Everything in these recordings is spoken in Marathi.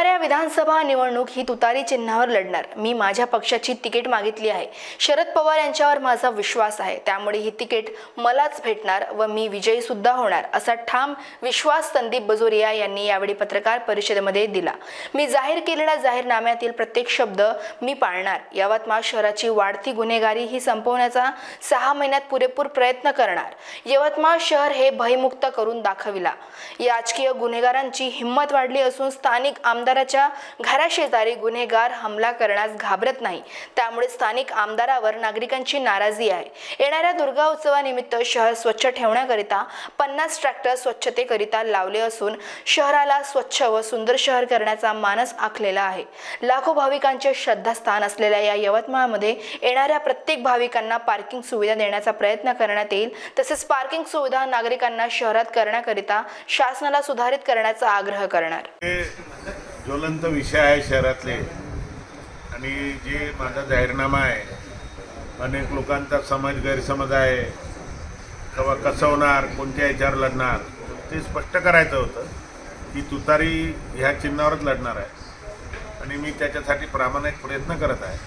येणाऱ्या विधानसभा निवडणूक ही तुतारी चिन्हावर लढणार. मी माझ्या पक्षाची तिकीट मागितली आहे. शरद पवार यांच्यावर माझा विश्वास आहे. त्यामुळे ही तिकीट मलाच भेटणार व मी विजयी सुद्धा होणार असा ठाम विश्वास संदीप बजोरिया यांनी यावेळी पत्रकार परिषदेमध्ये दिला. मी जाहीर केलेल्या जाहीरनाम्यातील प्रत्येक शब्द मी पाळणार. यवतमाळ शहराची वाढती गुन्हेगारी ही संपवण्याचा सहा महिन्यात पुरेपूर प्रयत्न करणार. यवतमाळ शहर हे भयमुक्त करून दाखविला. राजकीय गुन्हेगारांची हिंमत वाढली असून स्थानिक आमदार आमदाराच्या घराशेजारी गुन्हेगार हमला करण्यास घाबरत नाही. त्यामुळे स्थानिक आमदारावर नागरिकांची नाराजी आहे. येणाऱ्या दुर्गा उत्सवानिमित्त शहर स्वच्छ ठेवण्याकरिता पन्नास ट्रॅक्टर स्वच्छतेकरिता लावले असून शहराला स्वच्छ व सुंदर शहर करण्याचा मानस आखलेला आहे. लाखो भाविकांचे श्रद्धास्थान असलेल्या या यवतमाळमध्ये येणाऱ्या प्रत्येक भाविकांना पार्किंग सुविधा देण्याचा प्रयत्न करण्यात येईल. तसेच पार्किंग सुविधा नागरिकांना शहरात करण्याकरिता शासनाला सुधारित करण्याचा आग्रह करणार. ज्वलंत विषय आहे शहरातले. आणि जे माझा जाहीरनामा आहे अनेक लोकांचा समाज गैरसमज आहे किंवा कसं होणार कोणत्या याच्यावर लढणार ते स्पष्ट करायचं होतं की तुतारी ह्या चिन्हावरच लढणार आहे. आणि मी त्याच्यासाठी प्रामाणिक प्रयत्न करत आहे.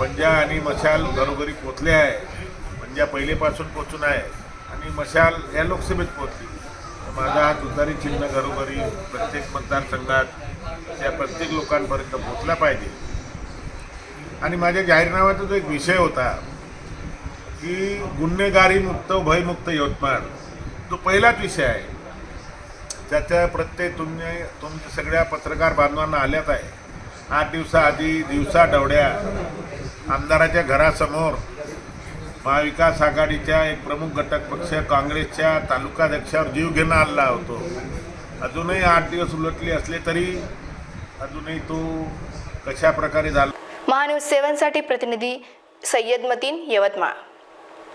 पंजा आणि मशाल घरोघरी पोचले आहे. पंजा पहिलेपासून पोचून आहे. आणि मशाल या लोकसभेत पोचली. माझा हा तुतारी चिन्ह घरोघरी प्रत्येक मतदारसंघात त्या प्रत्येक लोकांपर्यंत पोचला पाहिजे. आणि माझ्या जाहीरनाम्याचा जो एक विषय होता की गुन्हेगारी मुक्त भयमुक्त यवतमाळ तो पहिलाच विषय आहे. त्याच्या प्रत्येक तुम्ही तुमच्या सगळ्या पत्रकार बांधवांना आल्यात आहे. आठ दिवसाआधी दिवसा डवड्या आमदाराच्या घरासमोर महाविकास आघाडीच्या एक प्रमुख घटक पक्ष काँग्रेसच्या तालुकाध्यक्षावर जीव घेणं आलेला होतो. अजूनही आठ दिवस उलटले असले तरी अजूनही तो कशा प्रकारे झाला? महान्यूज सेव्हनसाठी प्रतिनिधी सय्यद मतीन यवतमाळ.